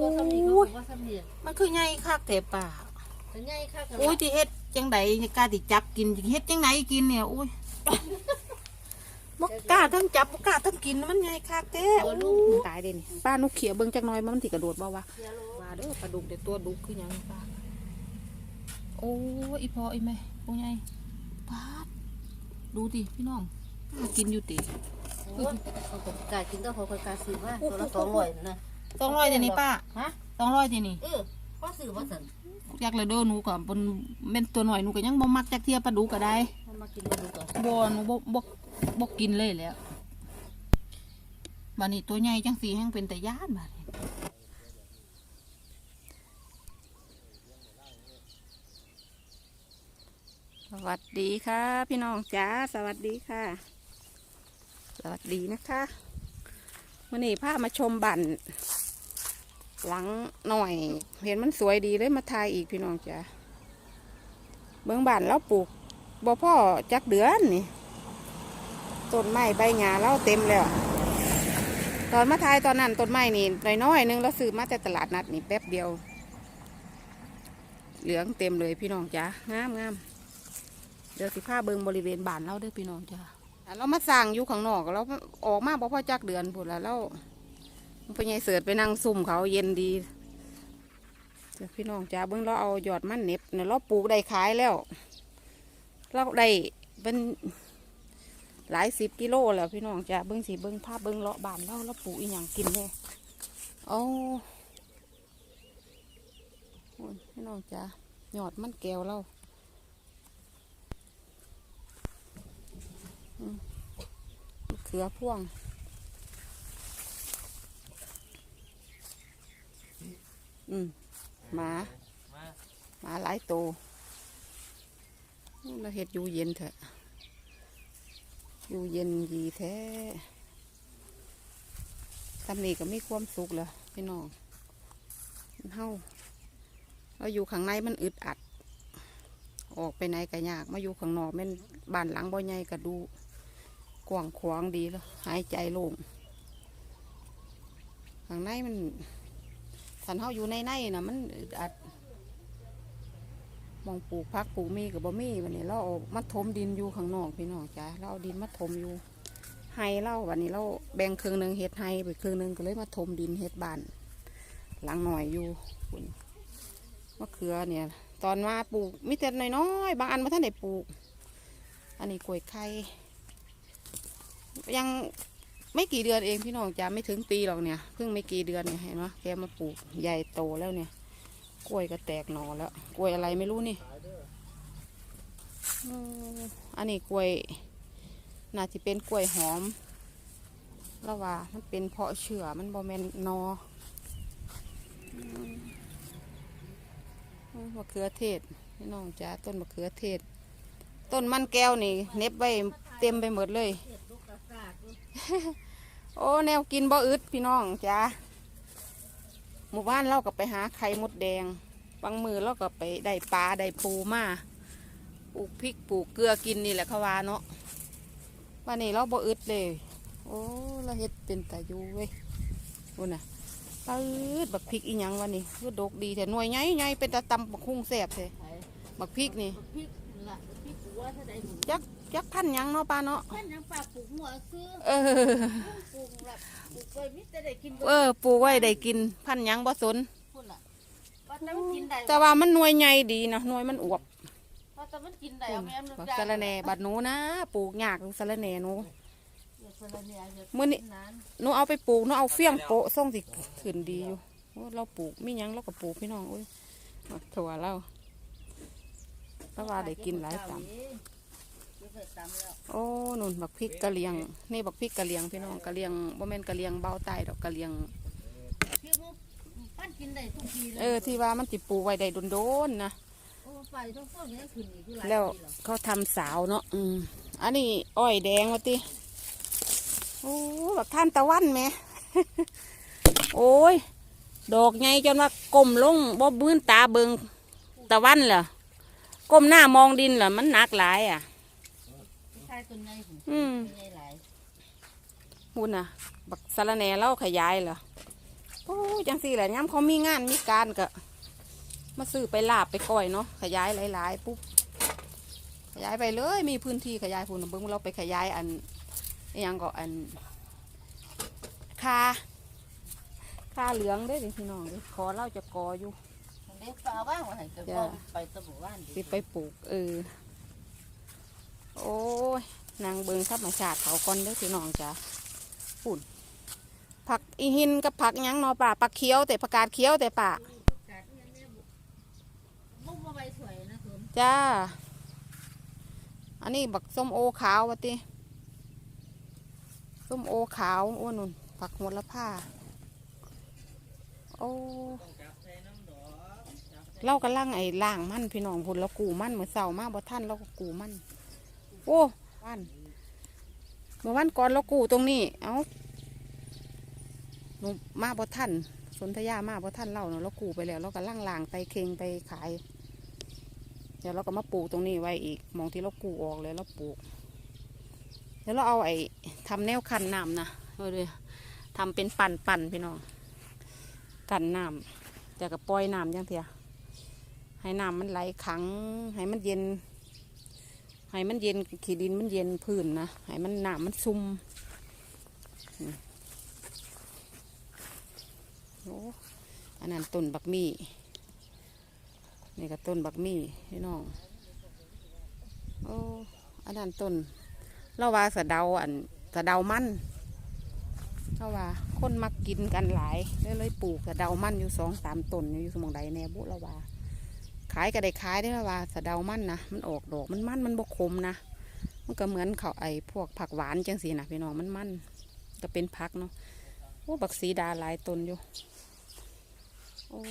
ตัวซ้ำนี่เขาบอกว่าซ้ำนี่มันคือใหญ่คักแต่ป่าแต่ใหญ่ค่ะโอ้ยที่เฮ็ดจังไดกล้าที่จับกินเฮ็ดจังไหนกินเนี่ยโอ้ยบ่กล้าทั้งจับบ่กล้าทั้งกินมันใหญ่คักแท้โอ้ยตายเด้นี่ป้านุกเขียเบิ่งจักหน่อยมันสิกระโดดบ่วะเสียโลว่าเด้อปลาดุกเดี๋ยวตัวดุคือหยังป้าโอ้ยอีพออีแม่โอ้ยไงป้าดดูดิพี่น้องกินอยู่ติโอ้ยเขาก็กล้ากินก็เขาก็กล้าซื้อว่าตัวละสองร้อยนะ สองร้อยเดี๋ยวนี้ป้าฮะสองร้อยเดี๋ยวนี้เออพ่อซื้อว่าสันอยากเลยเด้อหนูก็เป็นเม่นตัวหน่อยหนูก็ยังบ่มักจักเทียปลาดุกก็ได้มันมากินมาดูก่อนบ่หนูบ่บ่บ่กินเลยแหล้วบัดนี้ตัวใหญ่จังสีแห้งเป็นแต่ย่านบัดนี้สวัสดีค่ะ พี่น้องจ๋าสวัสดีค่ะ สวัสดีนะคะ วันนี้พามาชมบั่นหลังหน่อย เห็นมันสวยดีเลยมาทายอีกพี่น้องจ๋าเบื้องบั่นแล้วปลูกบ่พ่อจักเดือนนี่ต้นไม้ใบหญ้าเราเต็มแล้วตอนมาทายตอนนั้นต้นไม้นี่น้อยๆนึงเราซื้อมาแต่ตลาดนัดนี่แป๊บเดียว เหลืองเต็มเลยพี่น้องจ้างามงามเดี๋ยวสิผ้าเบิงบริเวณบานเราด้อพี่น้องจ้า เรามาสั่งอยู่ข้างนอกเราออกมาบ่พอจักเดือนพุ่นแล้วเราพญายเสิร์ตไปนั่งซุ่มเขาเย็นดีพี่น้องจ้าเบิ้องเราเอายอดมันเน็บเนี่ยเราปลูกได้ขายแล้วเราได้เป็นหลายสิบกิโลแล้วพี่น้องจ้ะเบิ้องสีเบิ้องภาพเบิ้องเลาะบานเราแล้วปลูกอีหยังกินแน่เอาโอ้ยพี่น้องจ้ะหยอดมันแก้วเราอืมมะเขือพ่วง อืมหมาหมาหลายตัวเราเห็ดอยู่เย็นเถอะ อยู่เย็นดีแท้ทำนี่ก็มีความสุขเลยพี่น้องเฮาเราอยู่ข้างในมันอึดอัด ออกไปไหนก็ยาก มาอยู่ข้างนอกแม่นบ้านหลังบ่ใหญ่ก็ดู กว้างขวางดีแล้วหายใจโล่งข้างในมันทันเฮาอยู่ในในนะมันอัดมองปลูกพักปลูกมีกับบ่มีวันนี้เราเอามาถมดินอยู่ข้างนอกพี่น้องจ้าเราเอาดินมาถมอยู่ไฮเราวันนี้เราแบ่งครึ่งหนึ่งเฮ็ดไฮไปครึ่งหนึ่งก็เลยมาถมดินเฮ็ดบ้านหลังหน่อยอยู่คุณมะเขือเนี่ย ตอนมาปลูกมีแต่น้อยๆบางอันมาท่านได้ปลูก อันนี้กล้วยไข่ ยังไม่กี่เดือนเองพี่น้องจ้าไม่ถึงปีหรอกเนี่ยเพิ่งไม่กี่เดือนเนี่ยเห็นไหมแกมาปลูกใหญ่โตแล้วเนี่ย กล้วยก็แตกหนอแล้ว กล้วยอะไรไม่รู้นี่อันนี้กล้วยน่าจะเป็นกล้วยหอมแล้วว่ามันเป็นเพาะเชื้อมันบอแมนนอมะเขือเทศพี่น้องจ้าต้นมะเขือเทศ ต้นมันแก้วนี่เน็บไว้ เต็มไปหมดเลยลูกกระซากอยู่โอ้แนวกินบ่อึดพี่น้องจ้าหมู่บ้านเราก็ไปหาไข่มดแดง บางมือเราก็ไปได้ปลาได้ปูมาปลูกพริกปลูกเกลือกินนี่แหละเขาว่าเนาะวันนี้เราบ่อึดเลย โอ้เราเฮ็ดเป็นตาอยู่เว้ยโอ้น่ะปลาอึดบักพริกอีหยังวันนี้ก็ดกดีแต่หน่วยใหญ่ใหญ่เป็นตาตำบักคุ้งแซ่บเลยไอ้บักพริกนี่พริก ละพริกหัวถ้าได้บุญจักจักพันหยังเนาะป้าเนาะแม่นยังปลาปลูกหัวซื้อเออ ปลูกละปลูกไว้มิจะได้กินเออปลูกไว้ได้กินพันหยังบ่สนพุ่นล่ะว่าแต่มันกินได้แต่ว่ามันหน่วยใหญ่ดีนะหน่วยมันอวบว่าแต่มันกินได้เอาแม่มันบักสะระแหน่บัดหนูนะปลูกยากลูกสะระแหน่หนูอย่าสะระเนี่ยอย่ามื้อนี้ นานหนูเอาไปปลูกหนูเอาเฟี้ยงโปะส่งสิขึ้นดีอยู่โอ้เราปลูกมีหยังเราก็ปลูกพี่น้องโอ้ยมักถั่วเราเพราะว่าได้กินหลายตำเดี๋ยวใส่ตำแล้วโอ้นุ่นบักพริกกะเหรียง นี่บักพริกกะเหรียงพี่น้องกะเหรียงบ่แม่นกะเหรียงเบาใต้ดอกกะเหรียง พริกมันปั้นกินได้ทุกทีเลยเออที่ว่ามันติปลูกไว้ได้โดนๆนะ โอ้ไปต้องฟ้องนี้ขึ้นอีกอยู่หลายแล้วปีแล้วเขาทำสาวเนาะ อืม อันนี้อ้อยแดงวะติโอ้บักท่านตะวันแหม่ โอ้ย ดอกไงจนว่ากลมลงบ่บื้นตาเบิงตะวันเหรอก้มหน้ามองดินเหรอมันหนักหลายอะใช่ ต้นใหญ่ผมอืม ต้นใหญ่หลายหุ่นอะ บักสะระแหน่เล่าขยายเหรอโพอ้ยจังสี่แหละย้ำเขามีงานมีการก็มาซื้อไปลาบไปก่อยเนาะขยายหลายๆปุ๊บขยายไปเลย มีพื้นที่ขยายพุ่นเบิ้งเราไปขยายอันอหยังก็อันคาคาเหลืองได้อพี่น้องเด้อขอเราจะกออยู่ เด็กฟ้าว่างว่าให้ก็จ้ะบ่ไปตะบุว่านสิไปปลูกเออ โอ้ยนางเบิงธรรมชาติเขาก่อนเด้อพี่น้องจ้ะปุ่นผักอีหินกับผักยังเนอป่าผักเขียวแต่ผักกาดเขียวแต่ป่ามุกมาใบสวยนะคุณจ้า อันนี้บักส้มโอขาววะติส้มโอขาวโอ้นุ่นผักโหระพาโอ้เรากำลังไอ้ล่างมันพี่น้องพุ่นเรากูมันเหมือนเสามาบ่ท่านเราก็กูมัน อ้วันเมื่อวันก่อนเรากูตรงนี้ เอาหนูมาบ่ท่านสนธยามาบ่ท่านเราเนาะเรากูไปแล้ว เราก็ล่างลางไปเค็งไปขาย เดี๋ยวเราก็มาปลูกตรงนี้ไว้อีก มองที่เรากูออกเลยเราปลูก เดี๋ยวเราเอาไอ้ทำแนวคันน้ำนะเอาเลยทำเป็นปั่นปั่นๆพี่น้อง กันน้ำแต่ก็ปล่อยน้ำยังเถียให้น้ำมันไหลขัง ให้มันเย็น ให้มันเย็นขีดินมันเย็นพื้นนะให้มันหน้ำมันซุ่มอืมโอ้อันนั้นต้นบักมี่นี่ก็ต้นบักมี่พี่น้องโอ้อันนั้นต้นเราว่าสะเดาอันสะเดามันเราว่าคนมักกินกันหลายเลยเลยปลูกสะเดามันอยู่สองสามต้นอยู่สมองใดแน่บุเราว่า ขายก็ได้ขายได้แล้วว่าสะเดามันนะมันออกดอกมันมันมันบกคมนะมันก็เหมือนเขาไอ้พวกผักหวานจังสีนะพี่น้องมันมันก็เป็นผักเนาะโอ้บักสีดาหลายต้นอยู่โอ้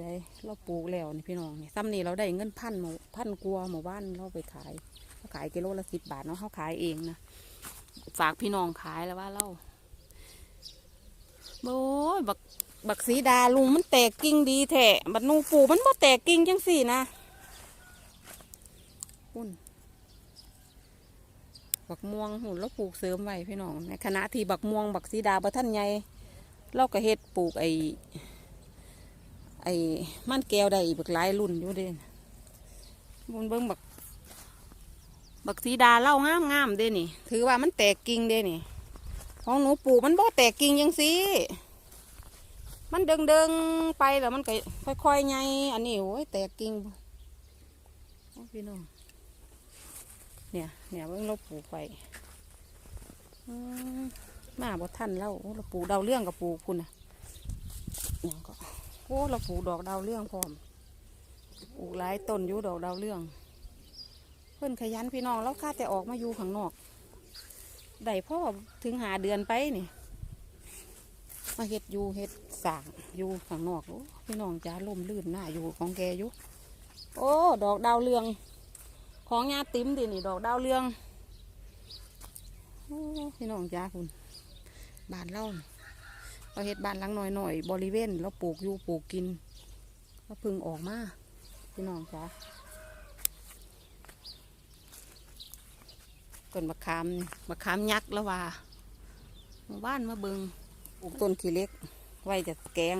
ได้เราปลูกแล้วนี่พี่น้องนี่ซ้ำนี่เราได้เงินพันหมู่พันกลัวหมู่บ้านเราไปขายเขาขายกิโลละสิบบาทเนาะเขาขายเองนะฝากพี่น้องขายแล้วว่าเราโอ้ยบัก บักสีดาลุงมันแตกกิ่งดีแท้บัดหนูปลูกมันบ่แตกกิ่งจังสี่นะหุ่นบักม่วงหุ่นเราปลูกเสริมไว้พี่น้อง ในขณะที่บักม่วงบักสีดาบัท่านใหญ่เราก็เฮ็ดปลูกไอ้ไอ้มันแก้วได้อีกบักหลายรุ่นอยู่เด่นบนเบิ้งบักบักสีดาเล่างามงามๆเด้นี่ ถือว่ามันแตกกิ่งเด้นี่ ของหนูปลูกมันบ่แตกกิ่งยังสิ มันเดิงเดิงๆไปแล้วมันก็ค่อยๆไงอันนี้โอ้ยแตกกิ่งพี่น้องเนี่ยเนี่ยเบิ่งเราปลูกไปมาบ่ทันเราโอ้เราปลูกดาวเรื่องกับปลูกคุณนะเนี่ยก็โอ้เราปลูกดอกดาวเรื่องพร้อมปลูกหลายต้นอยู่ดอกดาวเรื่อง เพิ่นขยันพี่น้องแล้วข้าแต่ออกมาอยู่ข้างนอกได้พ่อถึงหาเดือนไปนี่ มาเฮ็ดอยู่เฮ็ดสางอยู่ข้างนอกพี่น้องจ้าล่มลื่นหน้าอยู่ของแกอยู่โอ้ดอกดาวเรือง ของยาติ๋มดินี่ ดอกดาวเรืองพี่น้องจ้าคุณบานเล่าเราเฮ็ดบานหลังหน่อยหน่อยบริเวณเราปลูกอยู่ปลูกกินก็พึ่งออกมาพี่น้องจ้าต้นมะขามมะขามยักษ์ล้วว่าหมู่บ้านมาเบิง ลูกต้นขี้เล็ก ไว้จะแกง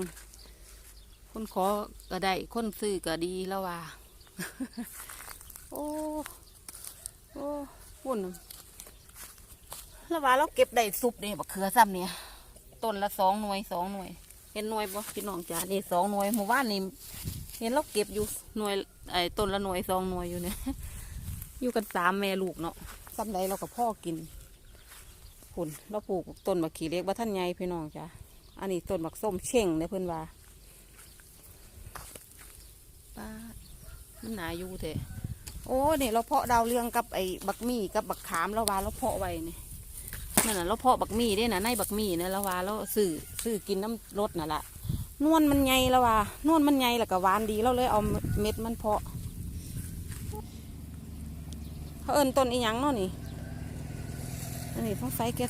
คนขอก็ได้คนซื้อก็ดีแล้วว่า โอ้โอ้ปุ่นแล้วว่าเราเก็บได้ซุปเนี่ยบักเขือซ้ำเนี่ยต้นละสองหน่วยสองหน่วย เห็นหน่วยบ่พี่น้องจ๋านี่สองหน่วยหมู่บ้านนี่เห็นเราเก็บอยู่หน่วยไอ้ต้นละหน่วยสองหน่วยอยู่เนี่ยอยู่กันสามแม่ลูกเนาะซ้ำใดเรากับพ่อกิน ผุนเราปลูกต้นบักขีเล็กบัท่านใหญ่พี่น้องจ้ะอันนี้ต้นบักส้มเช่งเนี่ยเพื่อนว่าป้ามันหนาอยู่เถอะโอ้เนี่ยเราเพาะดาวเรืองกับไอ้บักมี่กับบักขามเราว่าเราเพาะไว้นี่นั่นน่ะเราเพาะบักมี่ได้น่ะในบักมี่นะแล้วว่าเราซื้อซื้อกินน้ำรสน่ะละนวลมันใหญ่แล้วว่านวลมันใหญ่แล้วก็หวานดีเราเลยเอาเม็ดมันเพาะเขาเอินต้นอีหยังเนาะนี่ อันนี้ต้องใส่แก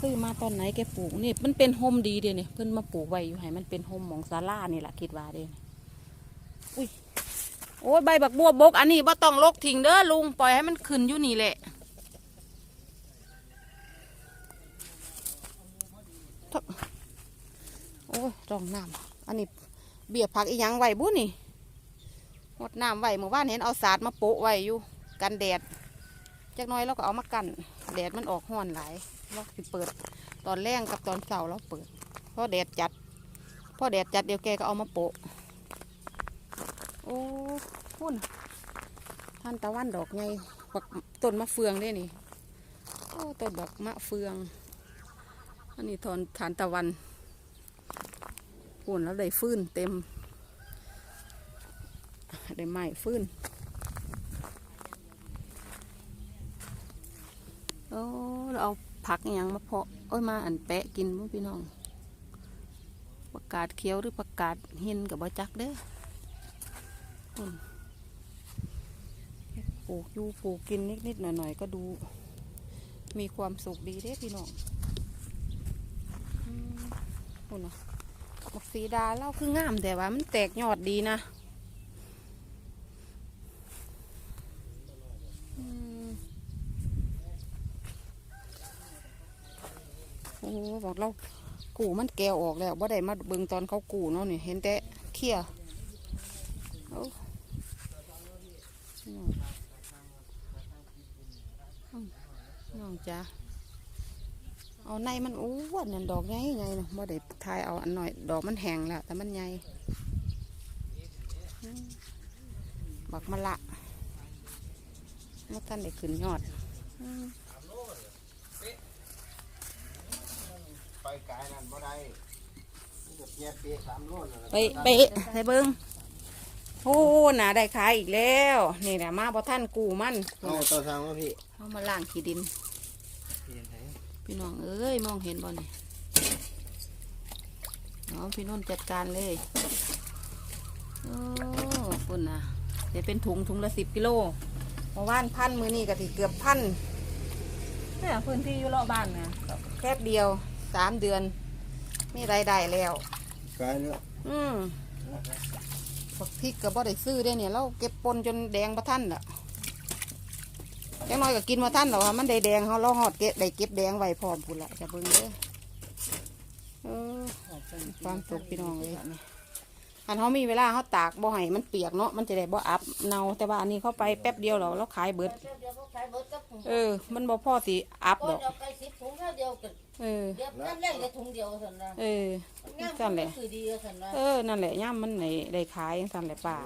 ซื้อมาตอนไหนแกปลูกนี่มันเป็นโฮมดีเดียวนี่เพิ่นมาปลูกไว้อยู่ให้มันเป็นโฮมหมองซาล่านี่แหละคิดว่าเด้อุ้ยโอ้ยใบบักบัวบก อันนี้บ่ต้องลกทิ้งเด้อลุงปล่อยให้มันขึ้นอยู่นี่แหละโอ้ยรองน้ำอันนี้เบียผักอีหยังไหวบุ้นี่หดน้ำไหวเมื่อวานเห็นเอาสาดมาโปะไว้อยู่กันแดด จักน้อยเราก็เอามากันแดดมันออกห้อนหลายเราเปิดตอนแรงกับตอนเสาเราเปิดเพราะแดดจัดเพราะแดดจัดเดี๋ยวแกก็เอามาโปะโอ้พุ่นท่านตะวันดอกไงบักต้นมะเฟืองเด้นี่โอ้ต้นดอกมะเฟืองอันนี้ทอนทานตะวันพุ่นแล้วได้ฟื้นเต็มได้ไม้ฟื้น โอ้ เราเอาผักอย่างมาเพาะเอ้ยมาอันแปะกินมั้งพี่น้องประกาศเขียวหรือประกาศหินกับบจักเด้อปลูกอยู่ปลูกกินนิดๆหน่อยๆก็ดู มีความสุขดีเด้พี่น้องอุ่นนะบักสีดาเล่าคืองามแต่ว่ามันแตกยอดดีนะอืม โอ้บอกเรากูมันแกวออกแล้วบ่ได้มาเบิ่งตอนเขากูเนาะนี่เห็นแต่เขี้ยน้องจ้าเอาในมันอ้วนนั่นดอกใหญ่ไงเนาะบ่ได้ทายเอาอันหน่อยดอกมันแห้งแล้ว แต่มันใหญ่บักมะละมาท่านได้ขึ้นยอดอืม ไปไกลนั่นบ่ ได้มันจะเปียเปียสามโลนั่นน่ะไปไปไปเบิ้งโอ้หนาได้ขายอีกแล้วนี่แหละมาพอท่านกูมันเอาตัวทางว่าพี่เอามาล่างขี้ดินเปลี่ยนไหนพี่น้องเอ้ยมองเห็นบ่นี่เอาพี่นุ่นจัดการเลยโอ้คุณนะเดี๋ยวเป็นถุงถุงละสิบกิโลเมื่อวานพันมือนี่ก็สิเกือบพันเนี่ยพื้นที่อยู่รอบบ้านนะแค่เดียวสามเดือน มีรายได้แล้วไกลเนาะอืมบักพริกก็บ่ได้ซื้อได้เนี่ยเราเก็บปนจนแดงประทันละจังน้อยก็กินมาท่านหรอกมันได้แดงเขาเราหอดเก็บได้เก็บแดงไว้พร้อมพุ่นละจะเบิ่งเด้อเออความสุขพี่น้องเลยอันเขามีเวลาเขาตากบ่ให้มันเปียกเนาะมันจะได้บ่อับเนาแต่ว่าอันนี้เขาไปแป๊บเดียวเราเราขายเบิดเดี๋ยวเขาขายเบิดกับเออ มันบ่พอสิอัพก็ดอก เดี๋ยวไปสิบถุงเท่าเดียวกันเออเดี๋ยวนั่นแรกเลยถุงเดียวสันนะเอองามสั่นแหละคือดีสันนะเออนั่นแหละย่ามมันไหนได้ขายสั่นแหละป่า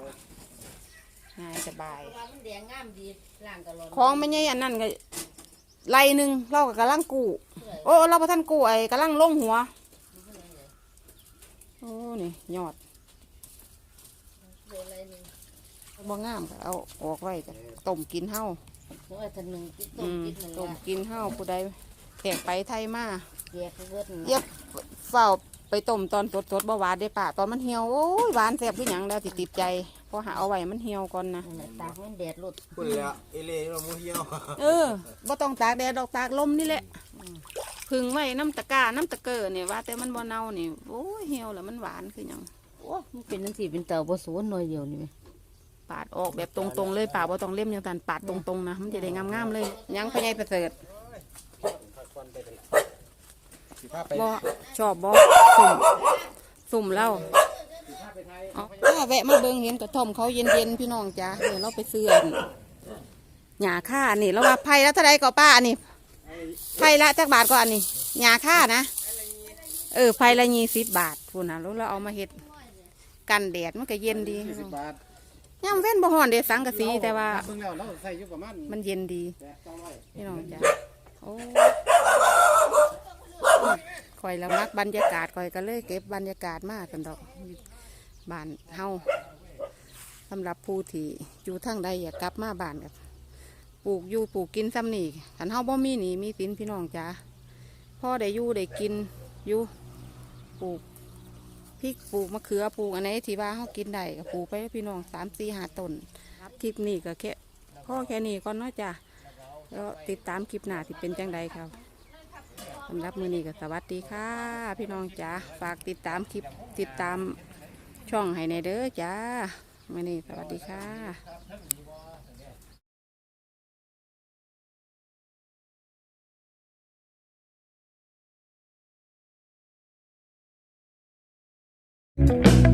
ง่ายสบายว่ามันแดงงามดีล่างตลอดของไม่ใช่อันนั้นก็ไรหนึ่งเราก็กำลังกู้โอ้เราประท่านกู้ไอ้กำลังลงหัวโอ้นี่ยอดอะไรหนึ่งบ่งามก็เอาออกไว้ก็ต้มกินเฮาเพราะว่าทันหนึ่งติดต้อืมมติดหนึ่งต้มละกินเฮาผู้ใด แขกไปไทยมาเกียบเบิดเย็บเฝ้าไปต้มตอนสดๆบ่หวานได้ป่าตอนมันเหี่ยวโอ้ยหวานแซ่บคือหยังแล้วสิติดใจเพอหาเอาไว้มันเหี่ยวก่อนนะนั่นแหละตากมันแดดรดพูดแล้วเอเล่เราโมเหี่ยวเออบ่ต้องตากแดดดอกตากลมนี่แหละพึ่งไว้น้ำตะกร้าน้ำตะเกียเนี่ยว่าแต่มันบ่เน่านี่โอ้ยเหี่ยวแล้วมันหวานคือหยังโอ้มันเป็นนั่นสิเป็นเต่าผสมหน่อยเดียวนี่ไหมปาดออกแบบตรงๆเลยป่าบ่ต้องเล่มอย่างตันปาดตรงๆนะมันจะได้งามๆเลยยังพญายประเสริฐ สิพาไปบ่ชอบบ่สุ่มสุ่มแล้วอ๋อถ้าแวะมาเบิ่งเห็นกระท่อมเขาเย็นๆพี่น้องจ้าเดี๋ยวเราไปซื้ออันหญ้าค่านี่แล้วว่าไผ่ละเท่าไรก็ป้าอันนี้ไผ่ละจักบาทก็อันนี้หญ้าค่านะ เออไผ่ละยี่สิบบาทพูนนะแล้วเราเอามาเฮ็ดกันแดดมันก็เย็นดีสี่สิบบาทย่ำเว้นบ่ฮ้อนเดะสังกะสีแต่ว่าเบิ่งแล้วเราใส่อยู่ประมาณมันเย็นดี แปดเก้าร้อยพี่น้องจ้ะโอ้ คอยละมักบรรยากาศคอยก็เลยเก็บบรรยากาศมากกันดอกบ้านเฮาสำหรับผู้ที่อยู่ทางใดอยากกลับมาบ้านกับปลูกอยู่ปลูกกินซ้ำนี่ขันเฮาบ่มีหนีมีสินพี่น้องจ้ะพ่อได้อยู่ได้กินอยู่ปลูกพริกปลูกมะเขือปลูกอันไหนที่ว่าเฮากินได้ก็ปลูกไปพี่น้องสามสี่ห้าต้นคลิปนี้ก็แค่พ่อแค่นี้ก่อนเนาะจ้ะแล้วติดตามคลิปหน้าที่เป็นจังใดครับ สำหรับมือนี้ก็สวัสดีค่ะ พี่น้องจ๋าฝากติดตามคลิปติดตามช่องให้ในเด้อจ้ามือนี้สวัสดีค่ะ